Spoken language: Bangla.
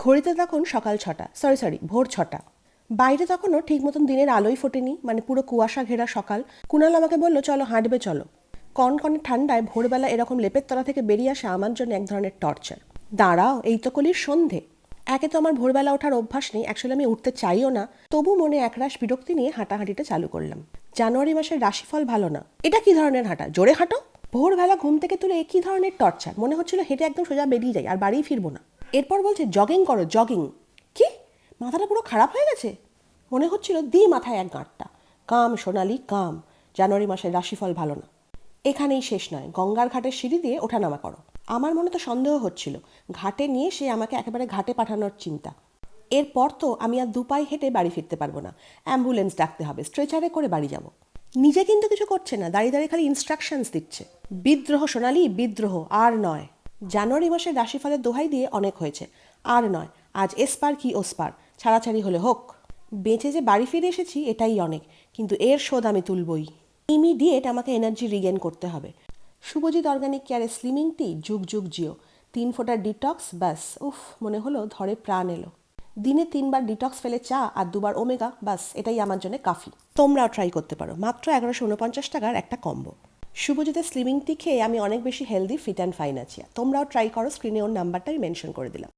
ঘড়িতে তখন সকাল ছটা সরি সরি ভোর ছটা। বাইরে তখনও ঠিক মতন দিনের আলোই ফোটেনি মানে পুরো কুয়াশা ঘেরা সকাল। কুণাল আমাকে বলল, চলো, হাঁটবে, চলো। কনকনে ঠান্ডায় ভোরবেলা এরকম লেপের তলা থেকে বেরিয়ে আসা আমার জন্য এক ধরনের টর্চার দাঁড়াও, এই তো কলির সন্ধে। একে তো আমার ভোরবেলা ওঠার অভ্যাস নেই অ্যাকচুয়ালি আমি উঠতে চাইও না। তবু মনে একরাশ বিরক্তি নিয়ে হাঁটাহাঁটিটা চালু করলাম। জানুয়ারি মাসের রাশিফল ভালো না। এটা কি ধরনের হাঁটা? জোরে হাঁটো? ভোরবেলা ঘুম থেকে তুলে এ কি ধরনের টর্চার মনে হচ্ছিল হেঁটে একদম সোজা বেরিয়ে যাই, আর বাড়ি ফিরবো না। এরপর বলছে, জগিং করো, জগিং। কি? মাথাটা পুরো খারাপ হয়ে গেছে? মনে হচ্ছিল, দি মাথায় এক গাঁটটা। কাম সোনালি, কাম। জানুয়ারি মাসের রাশিফল ভালো না। এখানেই শেষ নয়। গঙ্গার ঘাটের সিঁড়ি দিয়ে ওঠানামা করো। আমার মনে তো সন্দেহ হচ্ছিল। ঘাটে নিয়ে সে আমাকে একেবারে ঘাটে পাঠানোর চিন্তা। এরপর তো আমি আর দুপাই হেঁটে বাড়ি ফিরতে পারব না। অ্যাম্বুলেন্স ডাকতে হবে। স্ট্রেচারে করে বাড়ি যাব। নিজে কিন্তু কিছু করছে না। দাঁড়িয়ে দাঁড়িয়ে খালি ইনস্ট্রাকশনস দিচ্ছে। বিদ্রোহ সোনালি, বিদ্রোহ। আর নয়। জানুয়ারি মাসের রাশিফলের দোহাই দিয়ে অনেক হয়েছে। আর নয়, আজ এসপার কি ওসপার? ছাড়াছাড়ি হলে হোক। বেঁচে যে বাড়ি ফিরে এসেছি, এটাই অনেক। কিন্তু এর শোধ আমি তুলবই। ইমিডিয়েট আমাকে এনার্জি রিগেন করতে হবে। শুভজিৎ অর্গানিক কেয়ারে স্লিমিং টি, যুগ যুগ জিও। তিন ফোঁটা ডিটক্স, ব্যাস। উফ, মনে হলো ধরে প্রাণ এলো। দিনে তিনবার ডিটক্স ফেলে চা আর দুবার ওমেগা বাস এটাই আমার জন্য কাফি। তোমরাও ট্রাই করতে পারো। মাত্র এগারোশো উনপঞ্চাশ টাকার একটা কম্বো শুভজিতের স্লিমিং টি খেয়ে আমি অনেক বেশি হেলদি ফিট অ্যান্ড ফাইন আছি। তোমরাও ট্রাই করো স্ক্রিনে ওর নাম্বারটা আমি মেনশন করে দিলাম।